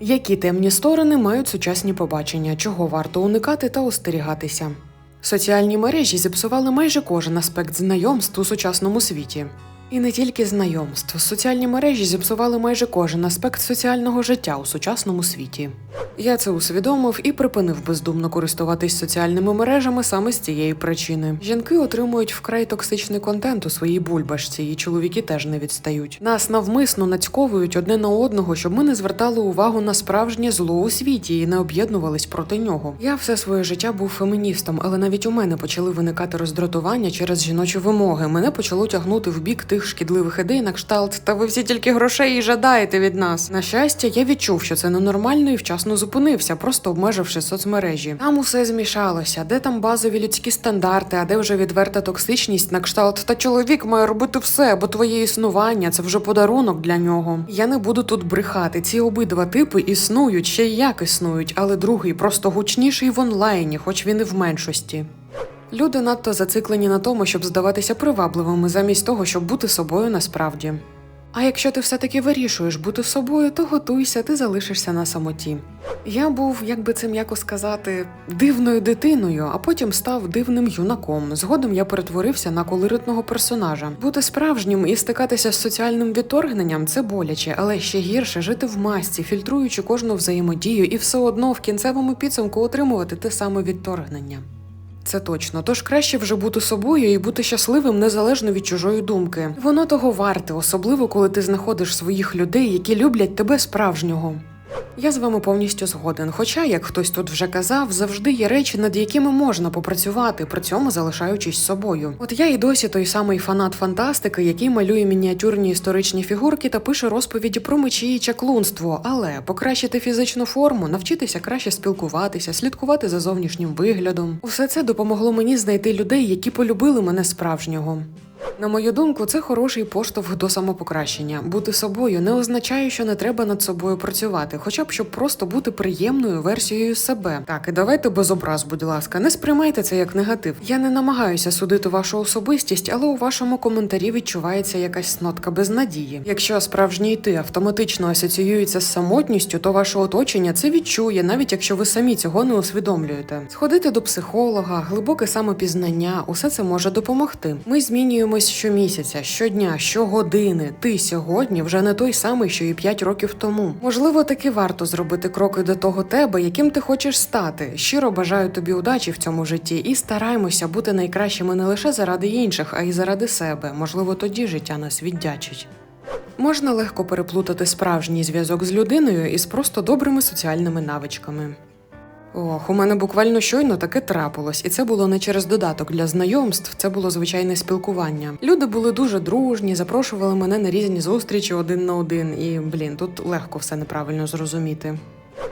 Які темні сторони мають сучасні побачення, чого варто уникати та остерігатися? Соціальні мережі зіпсували майже кожен аспект знайомств у сучасному світі. І не тільки знайомств. Соціальні мережі зіпсували майже кожен аспект соціального життя у сучасному світі. Я це усвідомив і припинив бездумно користуватись соціальними мережами саме з цієї причини. Жінки отримують вкрай токсичний контент у своїй бульбашці, і чоловіки теж не відстають. Нас навмисно нацьковують одне на одного, щоб ми не звертали увагу на справжнє зло у світі і не об'єднувались проти нього. Я все своє життя був феміністом, але навіть у мене почали виникати роздратування через жіночі вимоги. Мене почало тягнути в бік тих шкідливих ідей на кшталт. Та ви всі тільки грошей і жадаєте від нас. На щастя, я відчув, що це ненормально і вчасно зупинився, просто обмеживши соцмережі. Там усе змішалося, де там базові людські стандарти, а де вже відверта токсичність на кшталт. Та чоловік має робити все, бо твоє існування це вже подарунок для нього. Я не буду тут брехати. Ці обидва типи існують, ще й як існують, але другий просто гучніший в онлайні, хоч він і в меншості. Люди надто зациклені на тому, щоб здаватися привабливими, замість того, щоб бути собою насправді. А якщо ти все-таки вирішуєш бути собою, то готуйся, ти залишишся на самоті. Я був, як би це м'яко сказати, дивною дитиною, а потім став дивним юнаком. Згодом я перетворився на колоритного персонажа. Бути справжнім і стикатися з соціальним відторгненням це боляче, але ще гірше жити в масці, фільтруючи кожну взаємодію, і все одно в кінцевому підсумку отримувати те саме відторгнення. Це точно. Тож краще вже бути собою і бути щасливим незалежно від чужої думки. Воно того варте, особливо коли ти знаходиш своїх людей, які люблять тебе справжнього. Я з вами повністю згоден. Хоча, як хтось тут вже казав, завжди є речі, над якими можна попрацювати, при цьому залишаючись собою. От я і досі той самий фанат фантастики, який малює мініатюрні історичні фігурки та пише розповіді про мечі і чаклунство. Але покращити фізичну форму, навчитися краще спілкуватися, слідкувати за зовнішнім виглядом. Усе це допомогло мені знайти людей, які полюбили мене справжнього. На мою думку, це хороший поштовх до самопокращення. Бути собою не означає, що не треба над собою працювати, хоча б щоб просто бути приємною версією себе. Так, і давайте без образ, будь ласка, не сприймайте це як негатив. Я не намагаюся судити вашу особистість, але у вашому коментарі відчувається якась нотка безнадії. Якщо справжній ти автоматично асоціюється з самотністю, то ваше оточення це відчує, навіть якщо ви самі цього не усвідомлюєте. Сходити до психолога, глибоке самопізнання, усе це може допомогти. Ми змінюємось щомісяця, щодня, щогодини. Ти сьогодні вже не той самий, що і 5 років тому. Можливо, таки варто зробити кроки до того тебе, яким ти хочеш стати. Щиро бажаю тобі удачі в цьому житті і стараймося бути найкращими не лише заради інших, а й заради себе. Можливо, тоді життя нас віддячить. Можна легко переплутати справжній зв'язок з людиною із просто добрими соціальними навичками. Ох, у мене буквально щойно таке трапилось, і це було не через додаток для знайомств, це було звичайне спілкування. Люди були дуже дружні, запрошували мене на різні зустрічі один на один, і блін, тут легко все неправильно зрозуміти.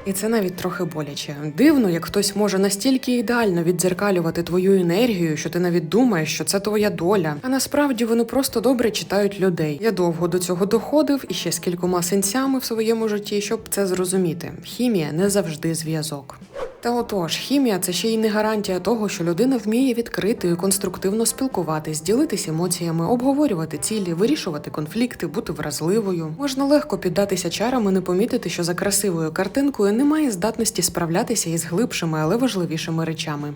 І це навіть трохи боляче. Дивно, як хтось може настільки ідеально віддзеркалювати твою енергію, що ти навіть думаєш, що це твоя доля. А насправді вони просто добре читають людей. Я довго до цього доходив і ще з кількома сенсями в своєму житті, щоб це зрозуміти. Хімія не завжди зв'язок. Та отож, хімія це ще й не гарантія того, що людина вміє відкрити і конструктивно спілкуватись, ділитись емоціями, обговорювати цілі, вирішувати конфлікти, бути вразливою. Можна легко піддатися чарам і не помітити, що за красивою картинкою немає здатності справлятися із глибшими, але важливішими речами.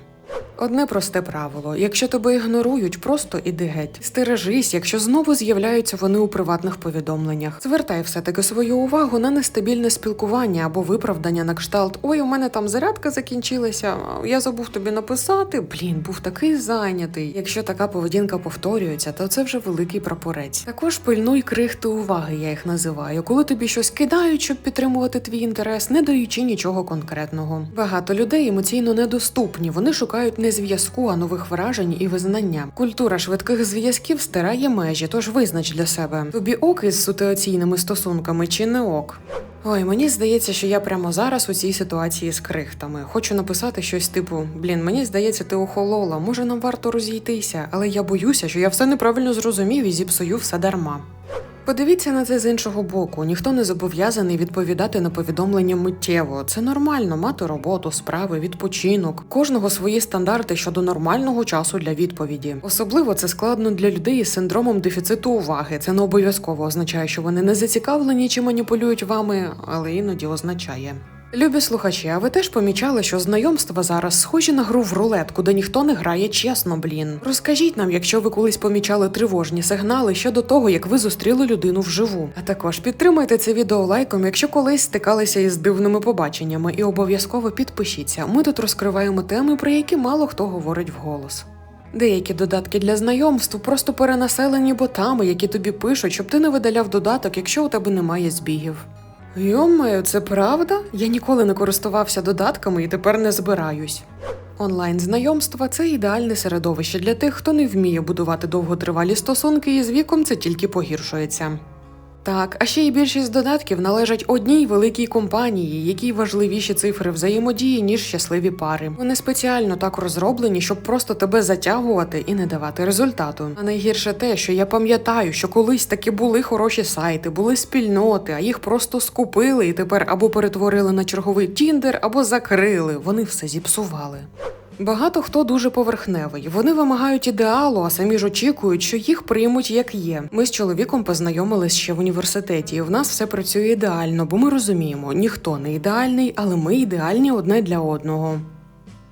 Одне просте правило: якщо тебе ігнорують, просто іди геть. Стережись, якщо знову з'являються вони у приватних повідомленнях. Звертай все-таки свою увагу на нестабільне спілкування або виправдання на кшталт. Ой, у мене там зарядка закінчилася. Я забув тобі написати. Блін, був такий зайнятий. Якщо така поведінка повторюється, то це вже великий прапорець. Також пильнуй крихти уваги, я їх називаю, коли тобі щось кидають, щоб підтримувати твій інтерес, не даючи нічого конкретного. Багато людей емоційно недоступні. Вони шукають не зв'язку, а нових вражень і визнання. Культура швидких зв'язків стирає межі, тож визнач для себе. Тобі ок із ситуаційними стосунками чи не ок? Ой, мені здається, що я прямо зараз у цій ситуації з крихтами. Хочу написати щось типу: блін, мені здається, ти охолола, може нам варто розійтися, але я боюся, що я все неправильно зрозумів і зіпсую все дарма. Подивіться на це з іншого боку. Ніхто не зобов'язаний відповідати на повідомлення миттєво. Це нормально мати роботу, справи, відпочинок. Кожного свої стандарти щодо нормального часу для відповіді. Особливо це складно для людей із синдромом дефіциту уваги. Це не обов'язково означає, що вони не зацікавлені чи маніпулюють вами, але іноді означає. Любі слухачі, а ви теж помічали, що знайомства зараз схожі на гру в рулетку, де ніхто не грає чесно, блін. Розкажіть нам, якщо ви колись помічали тривожні сигнали щодо того, як ви зустріли людину вживу. А також підтримайте це відео лайком, якщо колись стикалися із дивними побаченнями, і обов'язково підпишіться. Ми тут розкриваємо теми, про які мало хто говорить вголос. Деякі додатки для знайомств просто перенаселені ботами, які тобі пишуть, щоб ти не видаляв додаток, якщо у тебе немає збігів. Йомаю, це правда? Я ніколи не користувався додатками і тепер не збираюсь. Онлайн знайомства це ідеальне середовище для тих, хто не вміє будувати довготривалі стосунки, і з віком це тільки погіршується. Так, а ще й більшість додатків належать одній великій компанії, якій важливіші цифри взаємодії, ніж щасливі пари. Вони спеціально так розроблені, щоб просто тебе затягувати і не давати результату. А найгірше те, що я пам'ятаю, що колись таки були хороші сайти, були спільноти, а їх просто скупили і тепер або перетворили на черговий тіндер, або закрили. Вони все зіпсували. Багато хто дуже поверхневий. Вони вимагають ідеалу, а самі ж очікують, що їх приймуть як є. Ми з чоловіком познайомились ще в університеті. і В нас все працює ідеально, бо ми розуміємо, ніхто не ідеальний, але ми ідеальні одне для одного.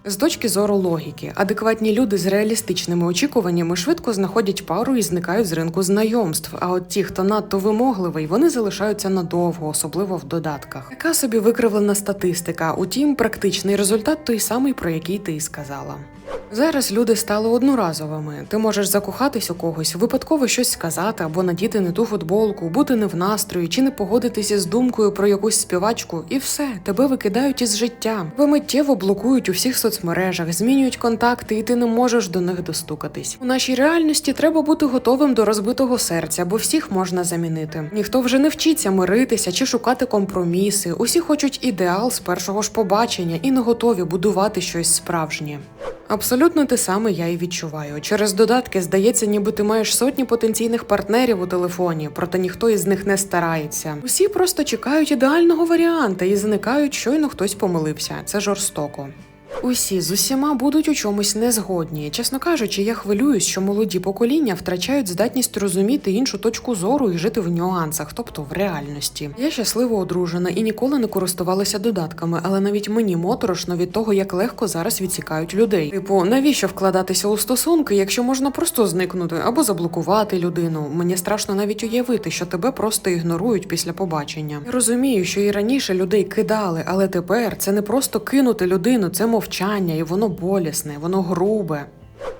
З точки зору логіки, адекватні люди з реалістичними очікуваннями швидко знаходять пару і зникають з ринку знайомств. А от ті, хто надто вимогливий, вони залишаються надовго, особливо в додатках. Така собі викривлена статистика. Утім, практичний результат той самий, про який ти і сказала. Зараз люди стали одноразовими. Ти можеш закохатись у когось, випадково щось сказати або надіти не ту футболку, бути не в настрої чи не погодитися з думкою про якусь співачку, і все, тебе викидають із життя. Ви миттєво блокують у всіх соцмережах, змінюють контакти, і ти не можеш до них достукатись. У нашій реальності треба бути готовим до розбитого серця, бо всіх можна замінити. Ніхто вже не вчиться миритися чи шукати компроміси. Усі хочуть ідеал з першого ж побачення і не готові будувати щось справжнє. Абсолютно те саме я і відчуваю. Через додатки здається, ніби ти маєш сотні потенційних партнерів у телефоні, проте ніхто із них не старається. Усі просто чекають ідеального варіанта і зникають, щойно хтось помилився. Це жорстоко. Усі з усіма будуть у чомусь незгодні. Чесно кажучи, я хвилююсь, що молоді покоління втрачають здатність розуміти іншу точку зору і жити в нюансах, тобто в реальності. Я щасливо одружена і ніколи не користувалася додатками, але навіть мені моторошно від того, як легко зараз відсікають людей. Типу, навіщо вкладатися у стосунки, якщо можна просто зникнути або заблокувати людину? Мені страшно навіть уявити, що тебе просто ігнорують після побачення. Я розумію, що і раніше людей кидали, але тепер це не просто кинути людину, це мовчання, і воно болісне, воно грубе.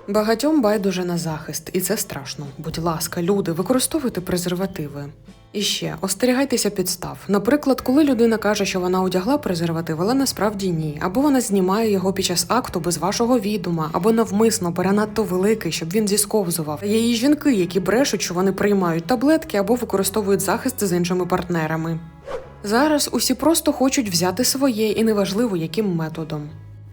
Багатьом байдуже на захист, і це страшно. Будь ласка, люди, використовуйте презервативи. І ще остерігайтеся підстав. Наприклад, коли людина каже, що вона одягла презерватив, але насправді ні, або вона знімає його під час акту без вашого відома, або навмисно бере надто великий, щоб він зісковзував. Є і жінки, які брешуть, що вони приймають таблетки або використовують захист з іншими партнерами. Зараз усі просто хочуть взяти своє, і неважливо, яким методом.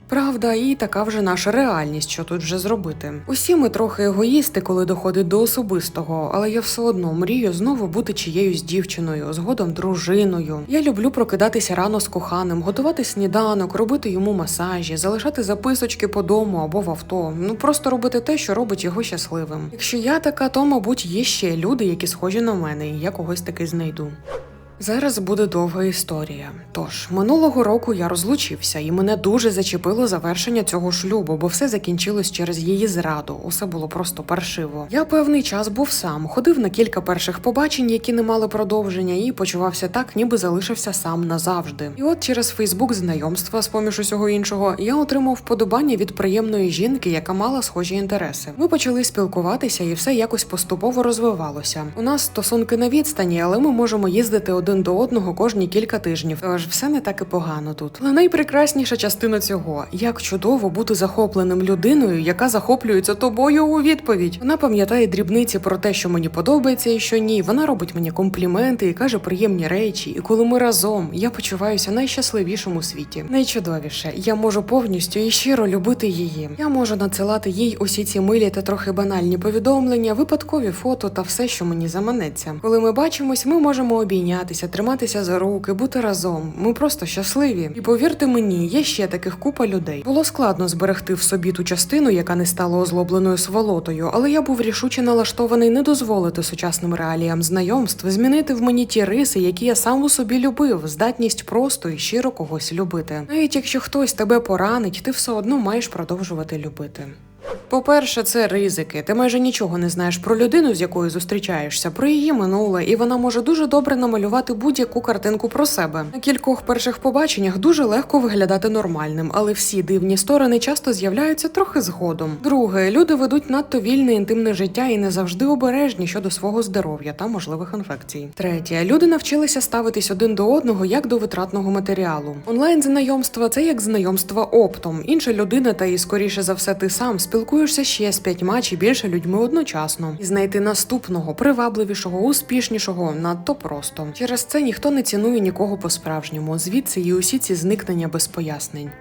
Правда, і така вже наша реальність, що тут вже зробити. Усі ми трохи егоїсти, коли доходить до особистого, але я все одно мрію знову бути чиєюсь дівчиною, згодом дружиною. Я люблю прокидатися рано з коханим, готувати сніданок, робити йому масажі, залишати записочки по дому або в авто. Ну просто робити те, що робить його щасливим. Якщо я така, то мабуть є ще люди, які схожі на мене, і я когось таки знайду. Зараз буде довга історія. Тож минулого року я розлучився, і мене дуже зачепило завершення цього шлюбу, бо все закінчилось через її зраду. Усе було просто паршиво. Я певний час був сам, ходив на кілька перших побачень, які не мали продовження, і почувався так, ніби залишився сам назавжди. І от через Фейсбук знайомства з поміж усього іншого я отримав вподобання від приємної жінки, яка мала схожі інтереси. Ми почали спілкуватися, і все якось поступово розвивалося. У нас стосунки на відстані, але ми можемо їздити один до одного кожні кілька тижнів. Тож все не так і погано тут. Але найпрекрасніша частина цього як чудово бути захопленим людиною, яка захоплюється тобою у відповідь. Вона пам'ятає дрібниці про те, що мені подобається і що ні. Вона робить мені компліменти і каже приємні речі. І коли ми разом, я почуваюся найщасливішим у світі. Найчудовіше, я можу повністю і щиро любити її. Я можу надсилати їй усі ці милі та трохи банальні повідомлення, випадкові фото та все, що мені заманеться. Коли ми бачимось, ми можемо обійнятися, триматися за руки, бути разом. Ми просто щасливі. І повірте мені, є ще таких купа людей. Було складно зберегти в собі ту частину, яка не стала озлобленою сволотою, але я був рішуче налаштований не дозволити сучасним реаліям знайомств змінити в мені ті риси, які я сам у собі любив, здатність просто і щиро когось любити. Навіть якщо хтось тебе поранить, ти все одно маєш продовжувати любити. По-перше, це ризики. Ти майже нічого не знаєш про людину, з якою зустрічаєшся, про її минуле, і вона може дуже добре намалювати будь-яку картинку про себе. На кількох перших побаченнях дуже легко виглядати нормальним, але всі дивні сторони часто з'являються трохи згодом. Друге, люди ведуть надто вільне інтимне життя і не завжди обережні щодо свого здоров'я та можливих інфекцій. Третє, люди навчилися ставитись один до одного як до витратного матеріалу. Онлайн знайомства це як знайомство оптом. Інша людина, та і скоріше за все, ти сам спілкуєшся ще з п'ятьма чи більше людьми одночасно, і знайти наступного, привабливішого, успішнішого надто просто. Через це ніхто не цінує нікого по-справжньому. Звідси і усі ці зникнення без пояснень.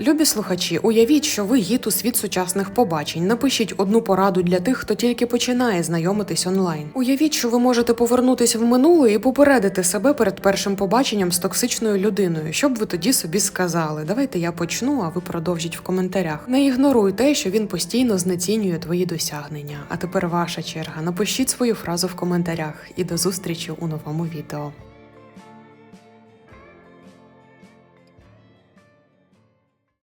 Любі слухачі, уявіть, що ви гід у світ сучасних побачень. Напишіть одну пораду для тих, хто тільки починає знайомитись онлайн. Уявіть, що ви можете повернутися в минуле і попередити себе перед першим побаченням з токсичною людиною. Що б ви тоді собі сказали? Давайте я почну, а ви продовжіть в коментарях. Не ігноруй те, що він постійно знецінює твої досягнення. А тепер ваша черга. Напишіть свою фразу в коментарях і до зустрічі у новому відео.